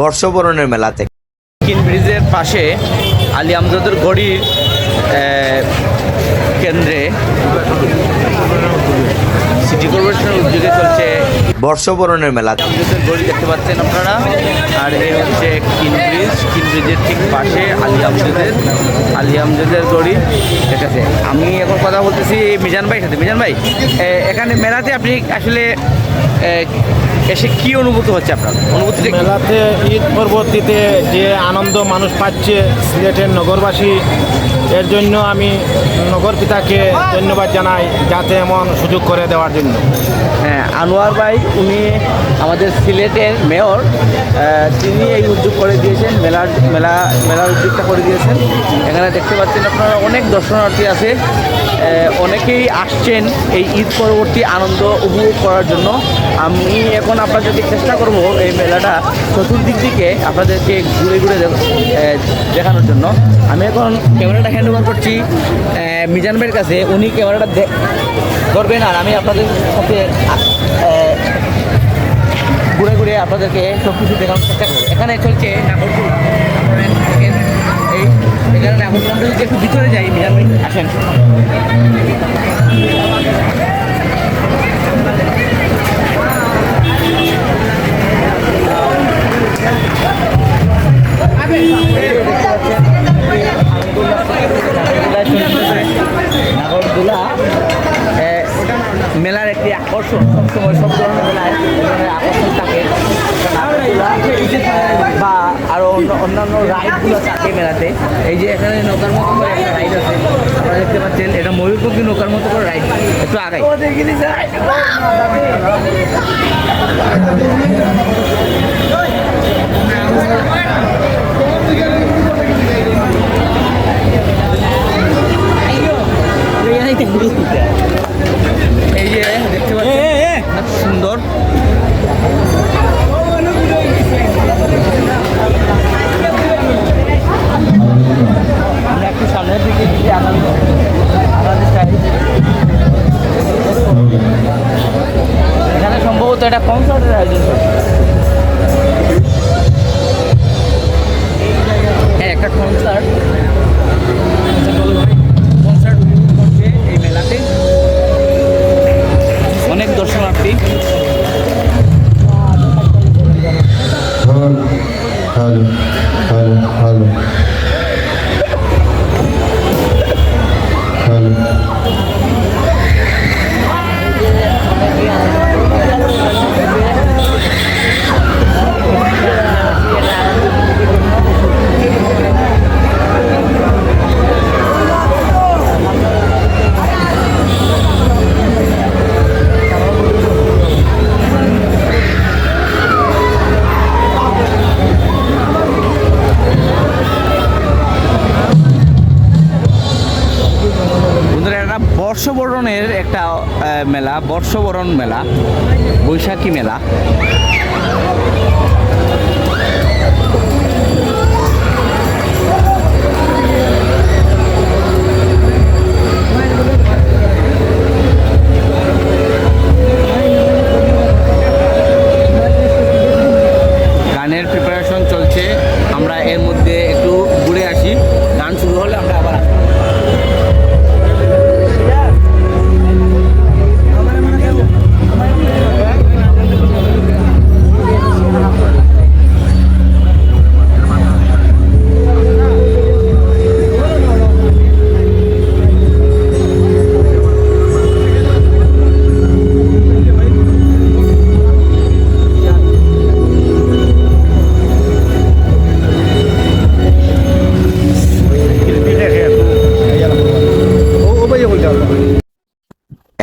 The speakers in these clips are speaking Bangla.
বর্ষবরণের মেলাতে। ব্রিজের পাশে আলী আমজাদের গড়ির কেন্দ্রে সিটি কর্পোরেশনের উদ্যোগে চলছে। বর্ষবরণের মেলাতে আমজাদের গড়ি দেখতে পাচ্ছেন আপনারা। আর এই হচ্ছে কিন ব্রিজ। কিন ব্রিজের ঠিক পাশে আলী আমজাদের আলী আমজাদের গড়ি ঠিক আছে। আমি এখন কথা বলতেছি মিজান ভাই সাথে। মিজান ভাই এখানে মেলাতে আপনি আসলে এসে কি অনুভূতি হচ্ছে আপনার? অনুভূতিটা কি? মেলাতে ঈদ পরবর্তীতে যে আনন্দ মানুষ পাচ্ছে সিলেটের নগরবাসী এর জন্য আমি নগর পিতাকে ধন্যবাদ জানাই যাতে এমন সুযোগ করে দেওয়ার জন্য। হ্যাঁ আনোয়ার ভাই, উনি আমাদের সিলেটের মেয়র তিনি এই উদ্যোগ করে দিয়েছেন, মেলার, মেলা, মেলার উদ্যোগটা করে দিয়েছেন। এখানে দেখতে পাচ্ছেন আপনারা অনেক দর্শনার্থী আছে। অনেকেই আসছেন এই ঈদ পরবর্তী আনন্দ উপভোগ করার জন্য। আমি এখন আপনাদেরকে চেষ্টা করব এই মেলাটা চতুর্দিক থেকে আপনাদেরকে ঘুরে ঘুরে দেখানোর জন্য। আমি এখন ক্যামেরাটা হ্যান্ড ওভার করছি। মিজান ভাইয়ের কাছে। উনি ক্যামেরাটা ধরবেন আর আমি আপনাদের সাথে ঘুরে ঘুরে আপনাদেরকে সব কিছু দেখানোর চেষ্টা করব। এখানে চলছে নাগরপুর এখানে এখন যদি একটু ভিতরে যাই আসেন। এই বর্ষবরণের একটা মেলা বর্ষবরণ মেলা বৈশাখী মেলা।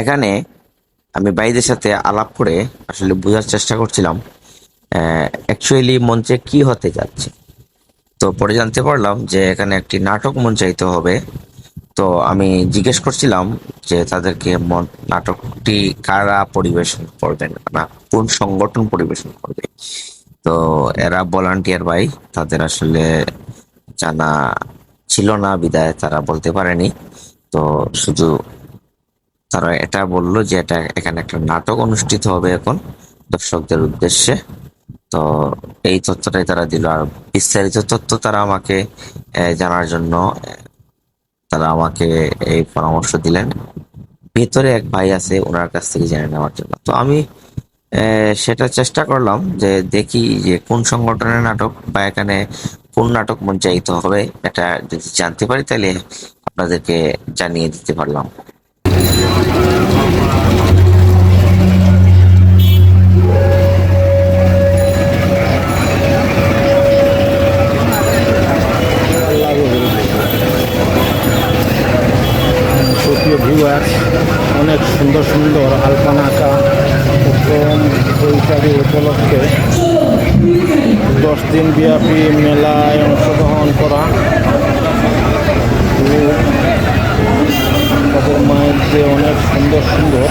এখানে আমি ভাইদের সাথে আলাপ করে আসলে বোঝার চেষ্টা করছিলাম অ্যাকচুয়ালি মঞ্চে কি হতে যাচ্ছে। তো পরে জানতে পারলাম যে এখানে একটি নাটক মঞ্চায়িত হবে। তো আমি জিজ্ঞেস করছিলাম যে তাদেরকে নাটকটি কারা পরিবেশন করবেন না, কোন সংগঠন পরিবেশন করবে। তো এরা ভলান্টিয়ার ভাই, তাদের আসলে জানা ছিল না, বিদায় তারা বলতে পারেনি। তো শুধু তারা এটা বলল যে এটা এখানে একটা নাটক অনুষ্ঠিত হবে এখন দর্শকদের উদ্দেশ্যে। তো এই তথ্যটাই তারা দিল। আর বিস্তারিত তথ্য তারা আমাকে জানার জন্য তারা আমাকে এই পরামর্শ দিলেন। ভেতরে এক ভাই আছে, ওনার কাছ থেকে জেনে নেওয়ার জন্য। তো আমি সেটা চেষ্টা করলাম যে দেখি যে কোন সংগঠনের নাটক বা এখানে কোন নাটক মঞ্চায়িত হবে, এটা যদি জানতে পারি তাহলে আপনাদেরকে জানিয়ে দিতে পারলাম। সুপ্রিয় অনেক সুন্দর সুন্দর আলপনা আঁকা উপলক্ষে দশ দিন ব্যাপী মেলায় অংশগ্রহণ করা। তাদের মধ্যে অনেক সুন্দর সুন্দর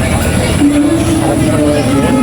আপনারা মেলা।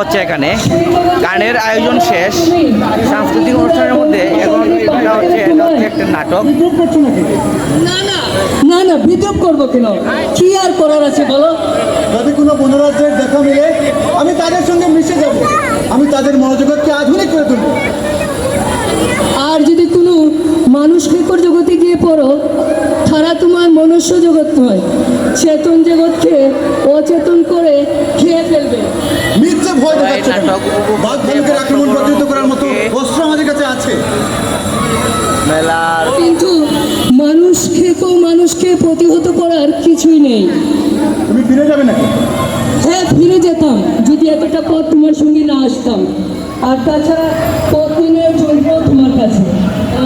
হচ্ছে এখানে। গানের আয়োজন শেষ। সাংস্কৃতিক অনুষ্ঠানের মধ্যে এখন এটা হচ্ছে এটা হচ্ছে একটা নাটক। না না না না বিদ্রুপ করব কেন? কি আর করার আছে বলো? যদি কোনো বনরাজ্যের দেখা মিলে আমি তাদের সঙ্গে মিশে যাব। আমি তাদের মনোজগৎকে আধুনিক করে তুলব। আর যদি কোনো মানুষ বিকর জগতে গিয়ে পড়ো তারা তোমার মনুষ্য জগৎ নয় চেতন জগৎকে অচেতন করে খেয়ে ফেলবে। মিথ্যে ভয় দেখাচ্ছে বাঘ আক্রমণ প্রতিহত করার মতো অস্ত্র আমাদের কাছে আছে। কিন্তু মানুষকে তো মানুষকে প্রতিহত করার কিছুই নেই। তুমি ফিরে যাবে নাকি? হ্যাঁ ফিরে যেতাম যদি এতটা পথ তোমার সঙ্গে না আসতাম। আর তাছাড়া পথিনের জন্য তোমার কাছে?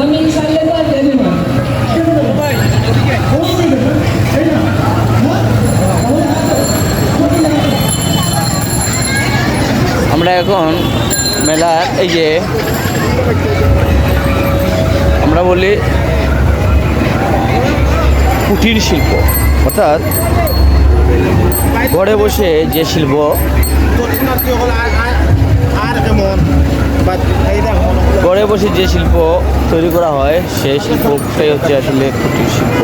আমি আমরা এখন মেলার এই যে, আমরা বলি কুটির শিল্প। অর্থাৎ ঘরে বসে যে শিল্প দর্শনার্থীসকল আর- আর- আর কেমন ঘরে বসে যে শিল্প তৈরি করা হয় সেই শিল্পটাই হচ্ছে আসলে কুটির শিল্প।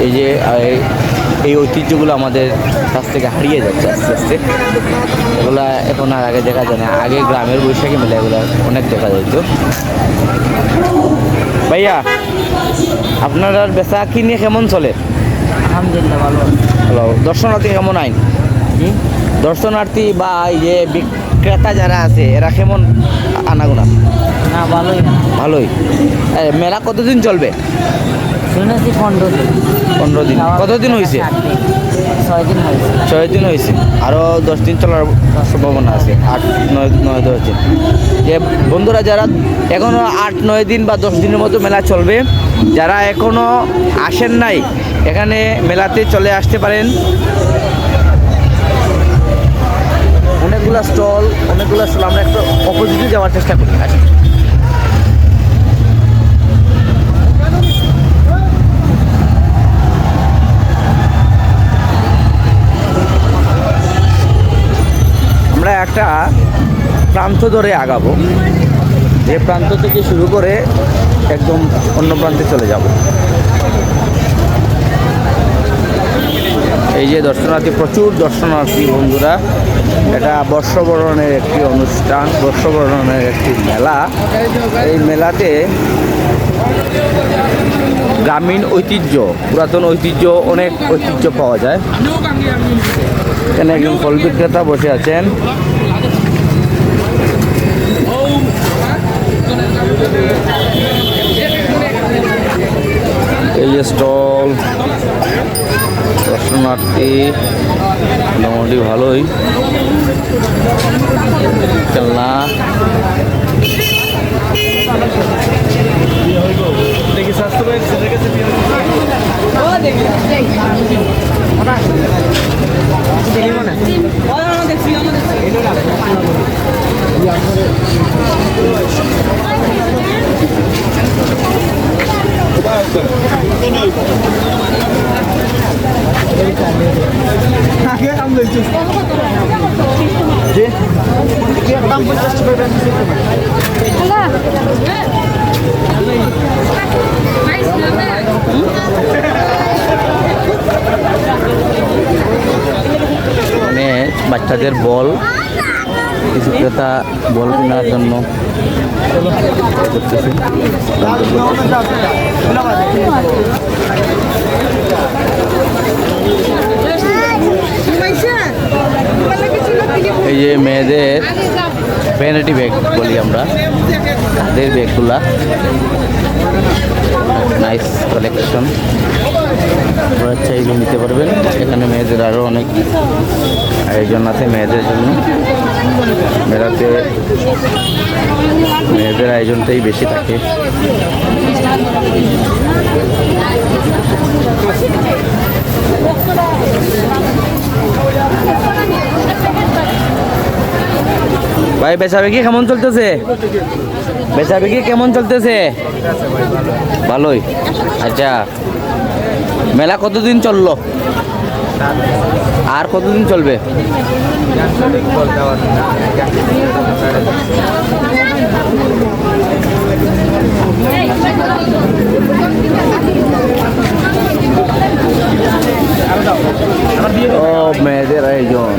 এই যে এই- এই ঐতিহ্যগুলো আমাদের কাছ থেকে হারিয়ে যাচ্ছে আস্তে আস্তে। এগুলা এখন আর আগে দেখা যায় না। আগে গ্রামের বৈশাখী মেলা এগুলো অনেক দেখা যেত ভাইয়া আপনার আর বেচা নিয়ে কেমন চলে? আলহামদুলিল্লাহ ভালো হ্যালো দর্শনার্থী কেমন আইন? দর্শনার্থী বা এই যে বিক্রেতা যারা আছে এরা কেমন আনাগোনা? না ভালোই। ভালোই। মেলা কতদিন চলবে? শুনেছি পনেরো দিন। পনেরো দিন। কতদিন হয়েছে। ছয় দিন হয়েছে। ছয় দিন হয়েছে। আরও দশ দিন চলার সম্ভাবনা আছে। আট নয় নয় দশ দিন। যে বন্ধুরা যারা এখনও আট নয় দিন বা দশ দিনের মতো মেলা চলবে যারা এখনও আসেন নাই এখানে মেলাতে চলে আসতে পারেন। অনেকগুলা স্টল অনেকগুলা স্টল, আমরা একটু অপোজিটে যাওয়ার চেষ্টা করি। আসেন আমরা একটা প্রান্ত ধরে আগাবো। যে প্রান্ত থেকে শুরু করে একদম অন্য প্রান্তে চলে যাব। এই যে দর্শনার্থী, প্রচুর দর্শনার্থী বন্ধুরা। এটা বর্ষবরণের একটি অনুষ্ঠান, বর্ষবরণের একটি মেলা। এই মেলাতে গ্রামীণ ঐতিহ্য, পুরাতন ঐতিহ্য, অনেক ঐতিহ্য পাওয়া যায়। এখানে একজন ফল বিক্রেতা বসে আছেন। এই স্টল দর্শনার্থী মোটামুটি ভালোই। খেলনা। এখানে বাচ্চাদের বল কিছু ক্রেতা বল কেনার জন্য। করতেছে এই যে মেয়েদের ভ্যানিটি ব্যাগ বলি আমরা। কাঁধের ব্যাগগুলা নাইস কালেকশন আপনারা চাইলে নিতে পারবেন। এখানে মেয়েদের আরও অনেক আয়োজন আছে মেয়েদের জন্য। মেলাতে মেয়েদের আয়োজনটাই বেশি থাকে। ভাই বেচাবে কি কেমন চলতেছে? বেচাবে কি কেমন চলতেছে? ভালোই। আচ্ছা। মেলা কতদিন চলল? আর কতদিন চলবে? ও মেয়েদের আয়োজন।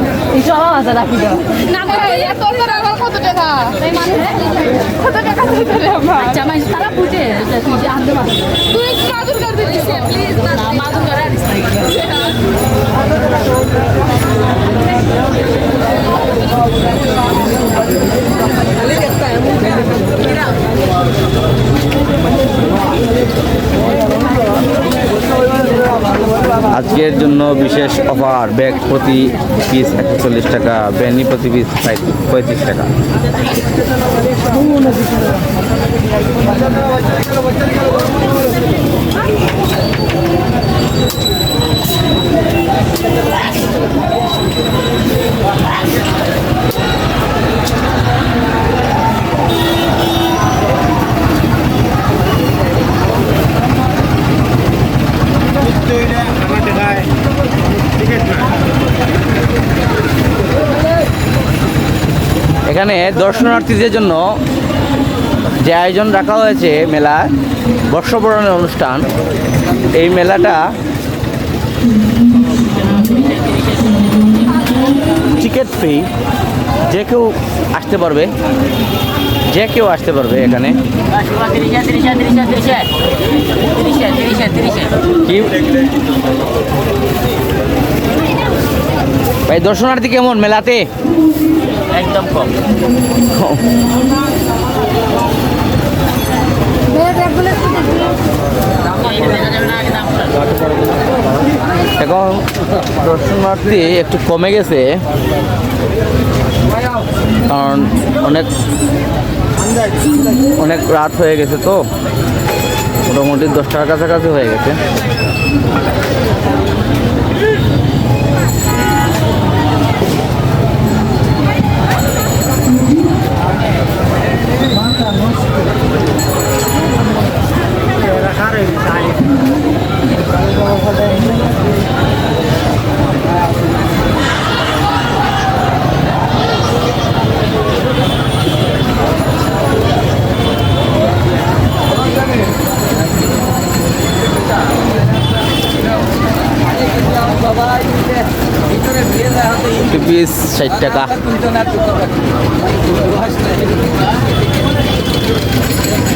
করে এত করে আমার কত টাকা কত টাকা দিতে রে আমার জামাই তারা বুঝে যে তুই আনতে পারবি তুই মাদুর করে দিছিস প্লিজ না মাদুর করে আনিস না। আজকের জন্য বিশেষ অফার ব্যাগ প্রতি পিস একশো চল্লিশ টাকা ব্যানি প্রতি পিস পঁয়ত্রিশ টাকা। এখানে দর্শনার্থীদের জন্য যে আয়োজন রাখা হয়েছে মেলা, বর্ষবরণের অনুষ্ঠান, এই মেলাটা টিকিট ফ্রি। যে কেউ আসতে পারবে, যে কেউ আসতে পারবে এখানে। ভাই, দর্শনার্থী কেমন মেলাতে? একদম কম। এখন দর্শনার্থী একটু কমে গেছে। কারণ অনেক অনেক রাত হয়ে গেছে তো। মোটামুটি দশটার কাছাকাছি হয়ে গেছে। পিস ষাট টাকা। Thank you.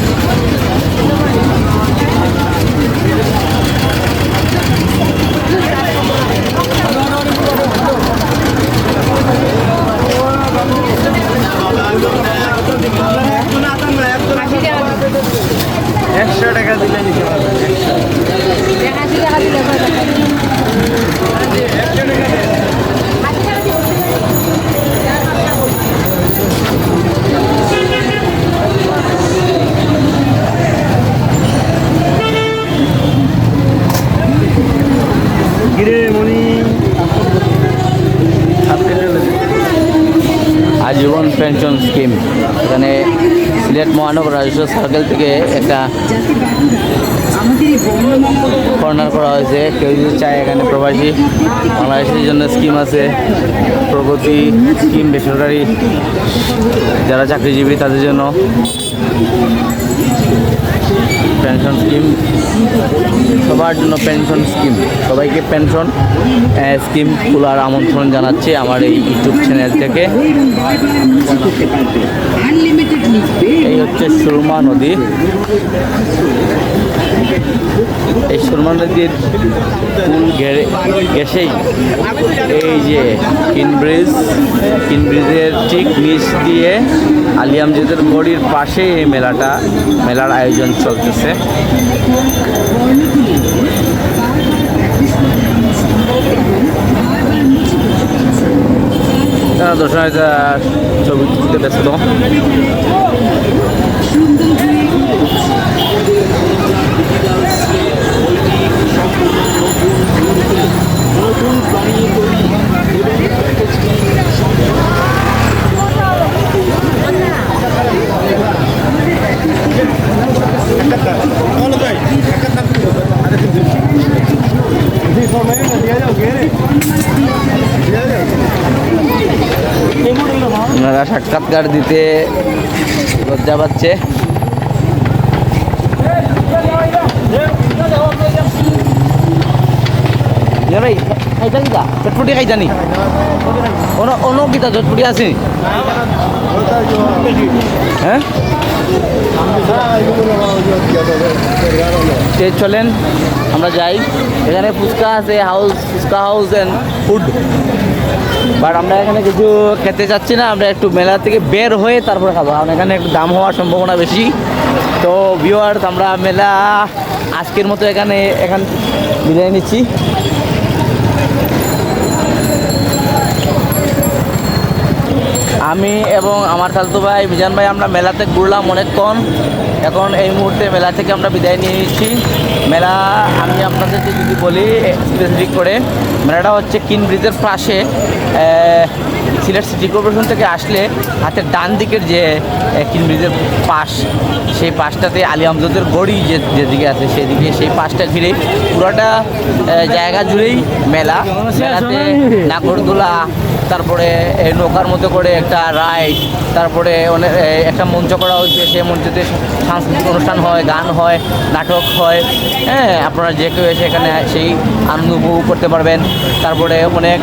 Pension scheme. এখানে সিলেট মহানগর রাজস্ব সার্কেল থেকে একটা কর্নার করা হয়েছে। কেউ যদি চায় এখানে প্রবাসী, বাংলাদেশের জন্য স্কিম আছে। প্রগতি স্কিম, বেসরকারি, যারা চাকরিজীবী, তাদের জন্য। পেনশন স্কিম সবার জন্য পেনশন স্কিম সবাইকে পেনশন স্কিম খোলার আমন্ত্রণ জানাচ্ছি আমার এই ইউটিউব চ্যানেল থেকে। এই হচ্ছে সুরমা নদী। এই সুরমা নদীর ঘেরে গেছেই এই যে কিন ব্রিজ কিন ব্রিজের ঠিক নিচ দিয়ে আলিয়ামজিদের গড়ির পাশে এই মেলাটা, মেলার আয়োজন চলতেছে। দর্শনার্থীরা ছবি তুলতে ব্যস্ত। সাক্ষাৎকার দিতে লজ্জা পাচ্ছে। হ্যাঁ? চলেন, আমরা যাই। এখানে ফুচকা আছে house fuchka house and food but আমরা এখানে কিছু খেতে চাচ্ছি না, আমরা একটু মেলা থেকে বের হয়ে তারপরে খাব। কারণ এখানে একটু দাম হওয়ার সম্ভাবনা বেশি। তো ভিওয়ার্স আমরা মেলা আজকের মতো এখানে, এখান বিদায় নিচ্ছি। আমি এবং আমার খালতো ভাই মিজান ভাই, আমরা মেলাতে ঘুরলাম অনেকক্ষণ। এখন এই মুহূর্তে মেলা থেকে আমরা বিদায় নিয়ে নিচ্ছি মেলা আমি আপনাদেরকে যদি বলি স্পেসিফিক করে মেলাটা হচ্ছে কিন ব্রিজের পাশে সিলেট সিটি কর্পোরেশন থেকে আসলে হাতের ডান দিকের যে কিন ব্রিজের পাশ সেই পাশটাতে আলী আমজদের গড়ি যে যেদিকে আছে সেদিকে সেই পাশটা ঘিরে পুরোটা জায়গা জুড়েই মেলা। মেলাতে নাগরদোলা তারপরে এই নৌকার মতো করে একটা রাইড, তারপরে অনেক একটা মঞ্চ করা হয়েছে। সেই মঞ্চতে সাংস্কৃতিক অনুষ্ঠান হয়, গান হয়, নাটক হয়। হ্যাঁ আপনারা যে কেউ এসে এখানে সেই আনন্দ উপভোগ করতে পারবেন। তারপরে অনেক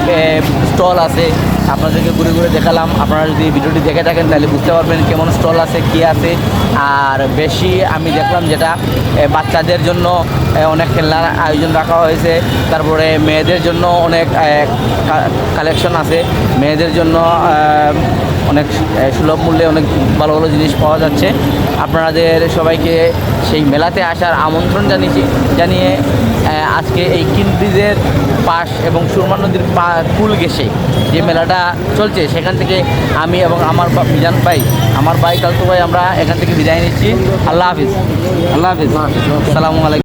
স্টল আছে। আপনাদেরকে ঘুরে ঘুরে দেখালাম। আপনারা যদি ভিডিওটি দেখে থাকেন, তাহলে বুঝতে পারবেন কেমন স্টল আছে, কী আছে। আর বেশি আমি দেখলাম যেটা বাচ্চাদের জন্য অনেক খেলনার আয়োজন রাখা হয়েছে। তারপরে মেয়েদের জন্য অনেক কালেকশন আছে। মেয়েদের জন্য অনেক সুলভ মূল্যে অনেক ভালো ভালো জিনিস পাওয়া যাচ্ছে। আপনাদের সবাইকে সেই মেলাতে আসার আমন্ত্রণ জানিয়েছি, জানিয়ে আজকে এই কিন ব্রিজের পাশ এবং সুরমা নদীর পা কুল গেছে যে মেলাটা চলছে, সেখান থেকে আমি এবং আমার বা- মিজান ভাই, আমার ভাই কালতু ভাই, আমরা এখান থেকে বিদায় নিচ্ছি। আল্লাহ হাফিজ। আল্লাহ হাফিজ। সালামু আলাইকুম।